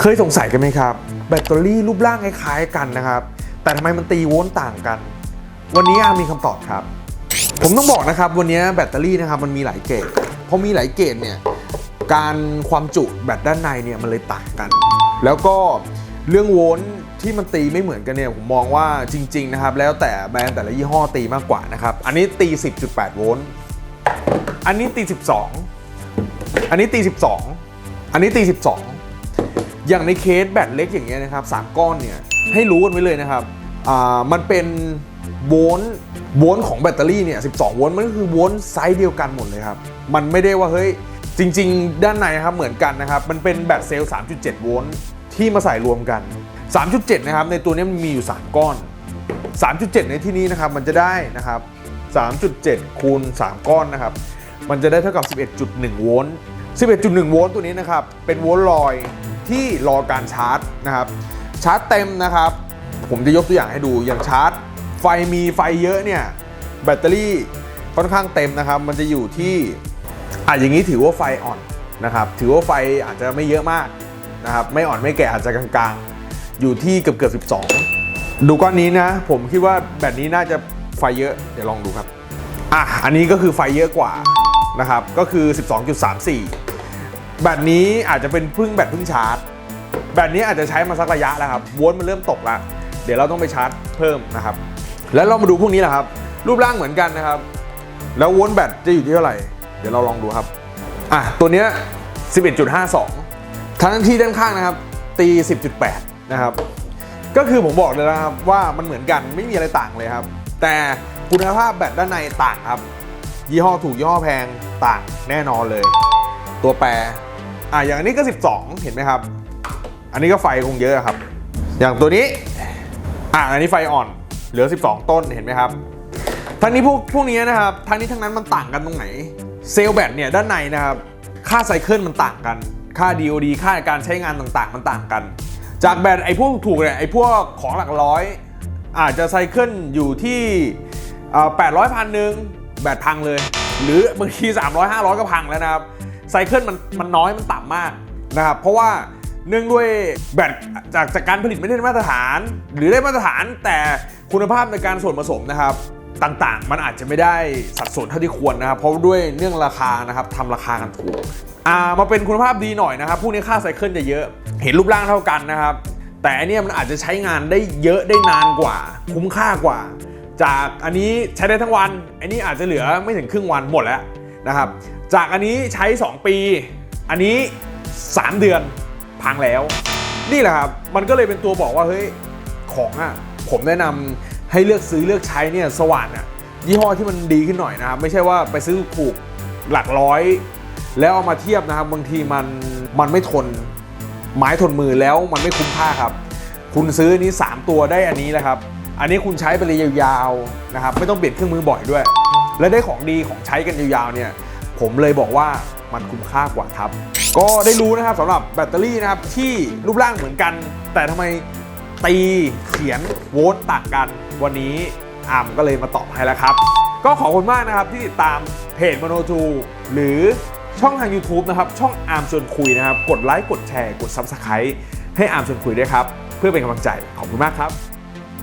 เคยสงสัยกันไหมครับ แบตเตอรี่รูปร่างคล้ายๆกันนะครับ แต่ทำไมมันตีโวลต์ต่างกัน วันนี้อามีคำตอบครับ ผมต้องบอกนะครับ วันนี้แบตเตอรี่นะครับมันมีหลายเกรดพอมีหลายเกรดเนี่ยการความจุแบตด้านในเนี่ยมันเลยต่างกัน แล้วก็เรื่องโวลต์ที่มันตีไม่เหมือนกันเนี่ยผมมองว่าจริง ๆ นะครับ แล้วแต่แบรนด์แต่ละยี่ห้อตีมากกว่านะครับอันนี้ตี 10.8 โวลต์อันนี้ตี 12 อันนี้ตี 12 อันนี้ตี 12 อย่างในเคสแบตเล็กอย่างเงี้ยนะครับสามก้อนเนี่ยให้รู้กันไว้เลยนะครับอ่ามันเป็นโวลต์โวลต์ของแบตเตอรี่เนี่ย12โวลต์มันก็คือโวลต์ไซส์เดียวกันหมดเลยครับ มันไม่ได้ว่าเฮ้ยจริง ๆ ด้านในครับเหมือนกันนะครับ มันเป็นแบตเซลล์3.7โวลต์ที่มาใส่รวมกัน 3.7 นะครับ ในตัวนี้มันมีอยู่ 3 ก้อน 3.7 ในที่นี้นะครับ มันจะได้นะครับ 3.7 คูณ 3 ก้อนนะครับ มันจะได้เท่ากับ 11.1 โวลต์ 11.1 โวลต์ตัวนี้นะครับ เป็นโวลต์ลอย ที่รอการชาร์จนะครับ ชาร์จเต็มนะครับ ผมจะยกตัวอย่างให้ดูอย่างชาร์จ ไฟมีไฟเยอะเนี่ยแบตเตอรี่ค่อนข้างเต็มนะครับ มันจะอยู่ที่อะอย่างนี้ถือว่าไฟอ่อนนะครับ ถือว่าไฟอาจจะไม่เยอะมากนะครับ ไม่อ่อนไม่แก่อาจจะกลางๆ อยู่ที่เกือบเกือบ12 ดูก้อนนี้นะ ผมคิดว่าแบตนี้น่าจะไฟเยอะเดี๋ยวลองดูครับอะอันนี้ก็คือไฟเยอะกว่านะครับ ก็คือ 12.34 แบตนี้อาจจะเป็นพึ่งแบตพึ่งชาร์จ แบตนี้อาจจะใช้มาสักระยะแล้วครับวลต์มันเริ่มตกแล้วเดี๋ยวเราต้องไปชาร์จเพิ่มนะครับ แล้วเรามาดูพวกนี้แหละครับ รูปร่างเหมือนกันนะครับ แล้ววลต์แบตจะอยู่ที่เท่าไหร่ เดี๋ยวเราลองดูครับอะตัวเนี้ย11.52 ทั้งที่ด้านข้างนะครับ ตี 10.8 นะครับ ก็คือผมบอกเลยนะครับว่ามันเหมือนกันไม่มีอะไรต่างเลยครับ แต่คุณภาพแบตด้านในต่างครับ ยี่ห้อถูกยี่ห้อแพงต่างแน่นอนเลย ตัวแปรอะอย่างอันนี้ก็ 12 เห็นไหมครับ อันนี้ก็ไฟคงเยอะครับ อย่างตัวนี้อะอันนี้ไฟอ่อน เหลือ 12 ต้นเห็นไหมครับทั้งนี้พวกพวกนี้นะครับทั้งนี้ทั้งนั้นมันต่างกันตรงไหนเซลล์แบตเนี่ยด้านในนะครับค่าไซเคิลมันต่างกัน ค่า DOD ค่าการใช้งานต่างๆ มันต่างกัน จากแบตไอ้พวกถูกเนี่ยไอ้พวกของหลักร้อย อาจจะไซเคิลอยู่ที่แปดร้อยพันหนึ่งแบตพังเลย หรือบางที300 500 ก็พังแล้วนะครับ ไซเคิลมันมันน้อยมันต่ำมากนะครับเพราะว่าเนื่องด้วยแบตจากจากการผลิตไม่ได้มาตรฐาน หรือได้มาตรฐานแต่คุณภาพในการส่วนผสมนะครับต่างๆ มันอาจจะไม่ได้สัดส่วนเท่าที่ควรนะครับ เพราะด้วยเรื่องราคานะครับทำราคากันถูกอ่ามาเป็นคุณภาพดีหน่อยนะครับพวกนี้ค่าไซเคิลจะเยอะ เห็นรูปร่างเท่ากันนะครับ แต่อันเนี้ยมันอาจจะใช้งานได้เยอะได้นานกว่า คุ้มค่ากว่า จากอันนี้ใช้ได้ทั้งวัน อันนี้อาจจะเหลือไม่ถึงครึ่งวันหมดแล้ว นะครับ จากอันนี้ใช้ 2 ปี อันนี้ 3 เดือนพังแล้ว นี่แหละครับ มันก็เลยเป็นตัวบอกว่า เฮ้ย ของอะ ผมแนะนำให้เลือกซื้อเลือกใช้เนี่ยสว่านอะยี่ห้อที่มันดีขึ้นหน่อยนะครับ ไม่ใช่ว่าไปซื้อถูกหลักร้อย แล้วเอามาเทียบนะครับ บางทีมันมันไม่ทนไม้ทนมือแล้วมันไม่คุ้มค่าครับ คุณซื้อนนี้ 3 ตัวได้อันนี้แหละครับ อันนี้คุณใช้ไปเลยยาวๆนะครับ ไม่ต้องเปลี่ยนเครื่องมือบ่อยด้วย และได้ของดีของใช้กันยาวๆเนี่ยผมเลยบอกว่ามันคุ้มค่ากว่าครับ ก็ได้รู้นะครับสำหรับแบตเตอรี่นะครับที่รูปร่างเหมือนกัน แต่ทำไมตีเขียนโวลต์ต่างกัน วันนี้อาร์มก็เลยมาตอบให้แล้วครับ ก็ขอบคุณมากนะครับที่ติดตามเพจมโนทูหรือช่องทาง YouTube นะครับ ช่องอาร์มชวนคุยนะครับ กดไลค์ กดแชร์ กด Subscribe ให้อาร์มชวนคุยด้วยครับ เพื่อเป็นกำลังใจ ขอบคุณมากครับ